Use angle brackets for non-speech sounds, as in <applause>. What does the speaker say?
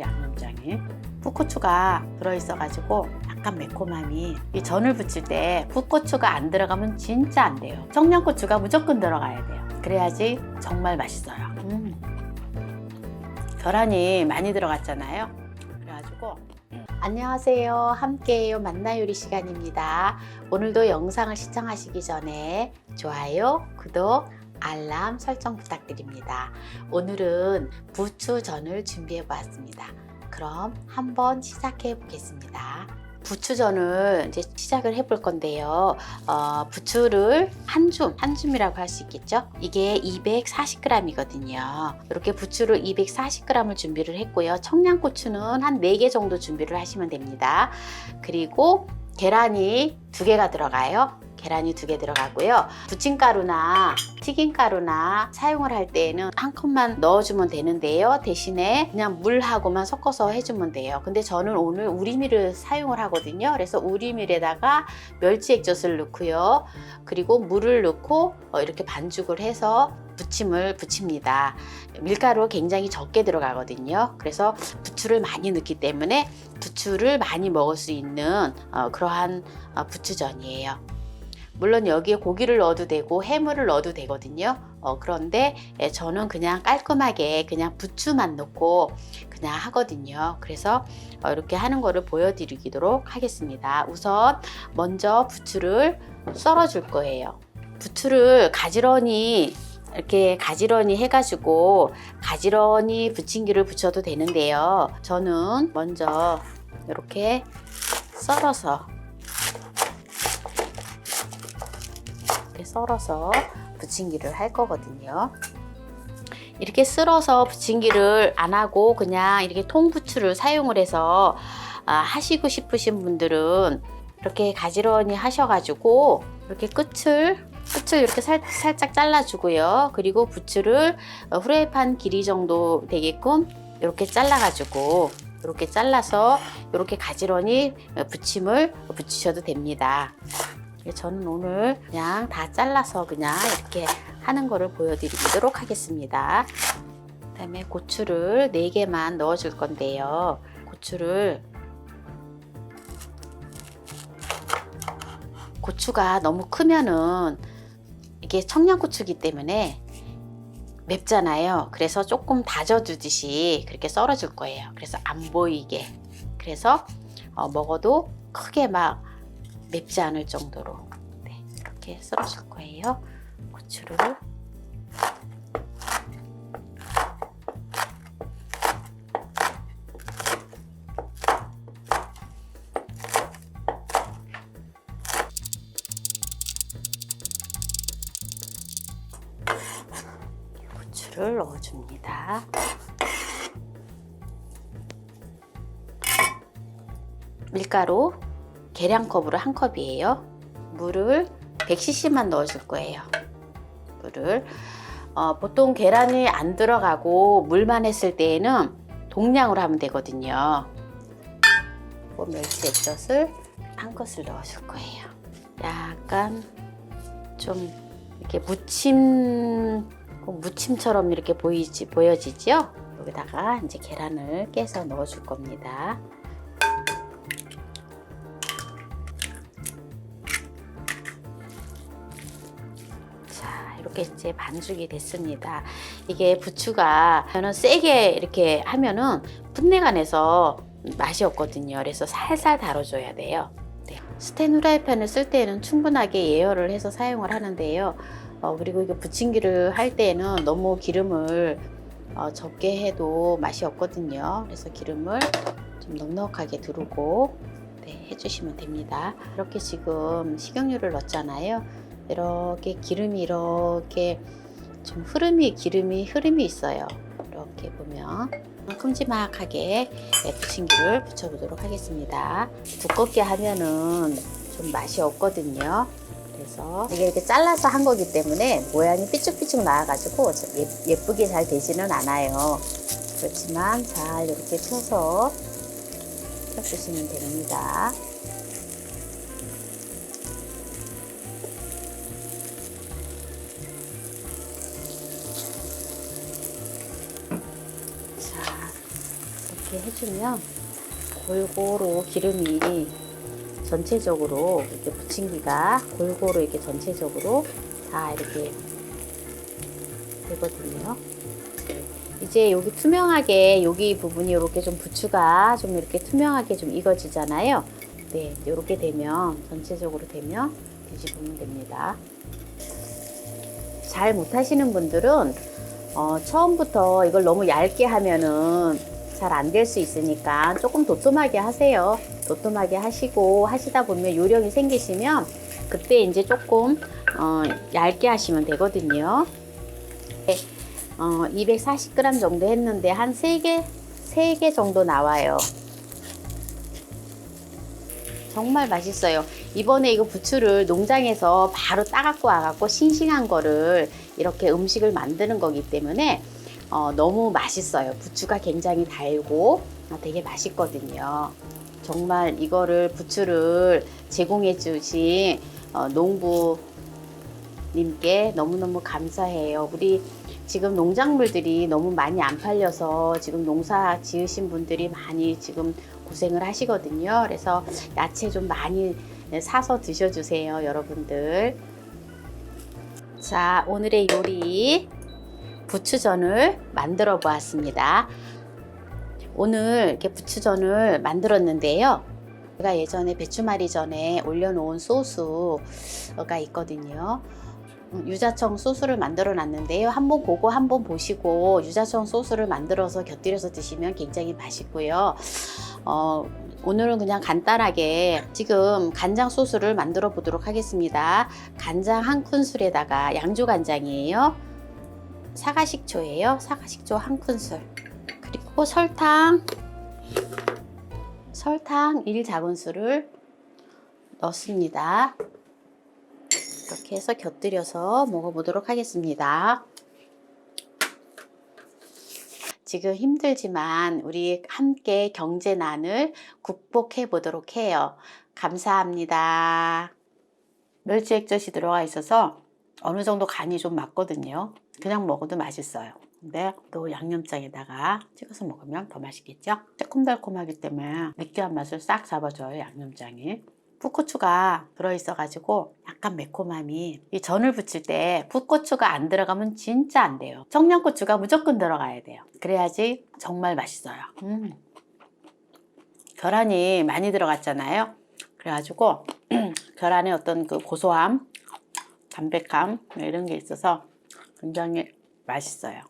양념장에 풋고추가 들어있어가지고 약간 매콤함이 이 전을 부칠 때 풋고추가 안 들어가면 진짜 안 돼요. 청양고추가 무조건 들어가야 돼요. 그래야지 정말 맛있어요. 음. 계란이 많이 들어갔잖아요. 그래가지고 안녕하세요. 함께해요 만나요리 시간입니다. 오늘도 영상을 시청하시기 전에 좋아요, 구독, 알람 설정 부탁드립니다. 오늘은 부추전을 준비해 보았습니다. 그럼 한번 시작해 보겠습니다. 부추전을 이제 시작을 해볼 건데요. 어, 부추를 한 줌, 한 줌이라고 할 수 있겠죠? 이게 240g이거든요. 이렇게 부추를 240g을 준비를 했고요. 청양고추는 한 4개 정도 준비를 하시면 됩니다. 그리고 계란이 두 개가 들어가요. 계란이 두 개 들어가고요. 부침가루나 튀김가루나 사용을 할 때에는 한 컵만 넣어주면 되는데요. 대신에 그냥 물하고만 섞어서 해주면 돼요. 근데 저는 오늘 우리밀을 사용을 하거든요. 그래서 우리밀에다가 멸치 액젓을 넣고요. 그리고 물을 넣고 어, 이렇게 반죽을 해서 부침을 부칩니다. 밀가루 굉장히 적게 들어가거든요. 그래서 부추를 많이 넣기 때문에 부추를 많이 먹을 수 있는 어, 그러한 어, 부추전이에요. 물론 여기에 고기를 넣어도 되고 해물을 넣어도 되거든요. 어, 그런데 예, 저는 그냥 깔끔하게 그냥 부추만 넣고 그냥 하거든요. 그래서 어, 이렇게 하는 거를 보여드리도록 하겠습니다. 우선 먼저 부추를 썰어 줄 거예요. 부추를 가지런히 이렇게 가지런히 해가지고 가지런히 부침기를 붙여도 되는데요. 저는 먼저 이렇게 썰어서 이렇게 썰어서 부침기를 할 거거든요. 이렇게 쓸어서 부침기를 안 하고 그냥 이렇게 통부추를 사용을 해서 아, 하시고 싶으신 분들은 이렇게 가지런히 하셔가지고 이렇게 끝을 끝을 이렇게 살, 살짝 잘라주고요. 그리고 부추를 어, 후라이팬 길이 정도 되게끔 이렇게 잘라가지고 이렇게 잘라서 이렇게 가지런히 어, 부침을 붙이셔도 됩니다. 저는 오늘 그냥 다 잘라서 그냥 이렇게 하는 거를 보여드리도록 하겠습니다. 그 다음에 고추를 4개만 넣어줄 건데요. 고추를 고추가 너무 크면은 이게 청양고추기 때문에 맵잖아요. 그래서 조금 다져두듯이 그렇게 썰어줄 거예요. 그래서 안 보이게. 그래서 어, 먹어도 크게 막 맵지 않을 정도로 네, 이렇게 썰어줄 거예요. 고추를 고추를 넣어줍니다. 밀가루 계량컵으로 한 컵이에요. 물을 100cc만 넣어줄 거예요. 물을 어, 보통 계란이 안 들어가고 물만 했을 때에는 동량으로 하면 되거든요. 그 멸치 액젓을 한 컷을 넣어줄 거예요. 약간 좀 이렇게 무침 무침처럼 이렇게 보이지 보여지죠? 여기다가 이제 계란을 깨서 넣어줄 겁니다. 이렇게 반죽이 됐습니다. 이게 부추가 저는 세게 이렇게 하면은 풋내가 내서 맛이 없거든요. 그래서 살살 다뤄줘야 돼요. 네. 스텐 후라이팬을 쓸 때는 충분하게 예열을 해서 사용을 하는데요. 어, 그리고 이게 부침기를 할 때는 너무 기름을 어, 적게 해도 맛이 없거든요. 그래서 기름을 좀 넉넉하게 두르고 네, 해주시면 됩니다. 이렇게 지금 식용유를 넣었잖아요. 이렇게 기름이 이렇게 좀 흐름이 기름이 흐름이 있어요. 이렇게 보면 큼지막하게 부침기를 붙여보도록 하겠습니다. 두껍게 하면은 좀 맛이 없거든요. 그래서 이게 이렇게 잘라서 한 거기 때문에 모양이 삐쭉삐쭉 나와가지고 예쁘게 잘 되지는 않아요. 그렇지만 잘 이렇게 펴서 펴주시면 됩니다. 이렇게 해주면 골고루 기름이 전체적으로 이렇게 부침기가 골고루 이렇게 전체적으로 다 이렇게 되거든요. 이제 여기 투명하게 여기 부분이 이렇게 좀 부추가 좀 이렇게 투명하게 좀 익어지잖아요. 네, 이렇게 되면 전체적으로 되면 뒤집으면 됩니다. 잘 못하시는 분들은 어, 처음부터 이걸 너무 얇게 하면은 잘 안 될 수 있으니까 조금 도톰하게 하세요. 도톰하게 하시고 하시다 보면 요령이 생기시면 그때 이제 조금 어, 얇게 하시면 되거든요. 네, 어, 240g 정도 했는데 한 3개, 3개 정도 나와요. 정말 맛있어요. 이번에 이거 부추를 농장에서 바로 따갖고 와갖고 싱싱한 거를 이렇게 음식을 만드는 거기 때문에 어, 너무 맛있어요. 부추가 굉장히 달고 어, 되게 맛있거든요. 정말 이거를 부추를 제공해 주신 어, 농부님께 너무너무 감사해요. 우리 지금 농작물들이 너무 많이 안 팔려서 지금 농사 지으신 분들이 많이 지금 고생을 하시거든요. 그래서 야채 좀 많이 사서 드셔주세요, 여러분들. 자, 오늘의 요리 부추전을 만들어 보았습니다. 오늘 이렇게 부추전을 만들었는데요. 제가 예전에 배추말이 전에 올려놓은 소스가 있거든요. 음, 유자청 소스를 만들어 놨는데요. 한번 보고 한번 보시고 유자청 소스를 만들어서 곁들여서 드시면 굉장히 맛있고요. 어, 오늘은 그냥 간단하게 지금 간장 소스를 만들어 보도록 하겠습니다. 간장 한 큰술에다가 양조 간장이에요. 사과식초예요. 사과식초 한 큰술. 그리고 설탕 설탕 1작은술을 넣습니다. 이렇게 해서 곁들여서 먹어보도록 하겠습니다. 지금 힘들지만 우리 함께 경제난을 극복해 보도록 해요. 감사합니다. 멸치 액젓이 들어가 있어서 어느 정도 간이 좀 맞거든요. 그냥 먹어도 맛있어요. 근데 또 양념장에다가 찍어서 먹으면 더 맛있겠죠? 새콤달콤하기 때문에 느끼한 맛을 싹 잡아줘요, 양념장이. 풋고추가 들어있어가지고 약간 매콤함이 이 전을 부칠 때 풋고추가 안 들어가면 진짜 안 돼요. 청양고추가 무조건 들어가야 돼요. 그래야지 정말 맛있어요. 음. 계란이 많이 들어갔잖아요. 그래가지고 <clears throat> 계란의 어떤 그 고소함, 담백함 이런 게 있어서 굉장히 맛있어요.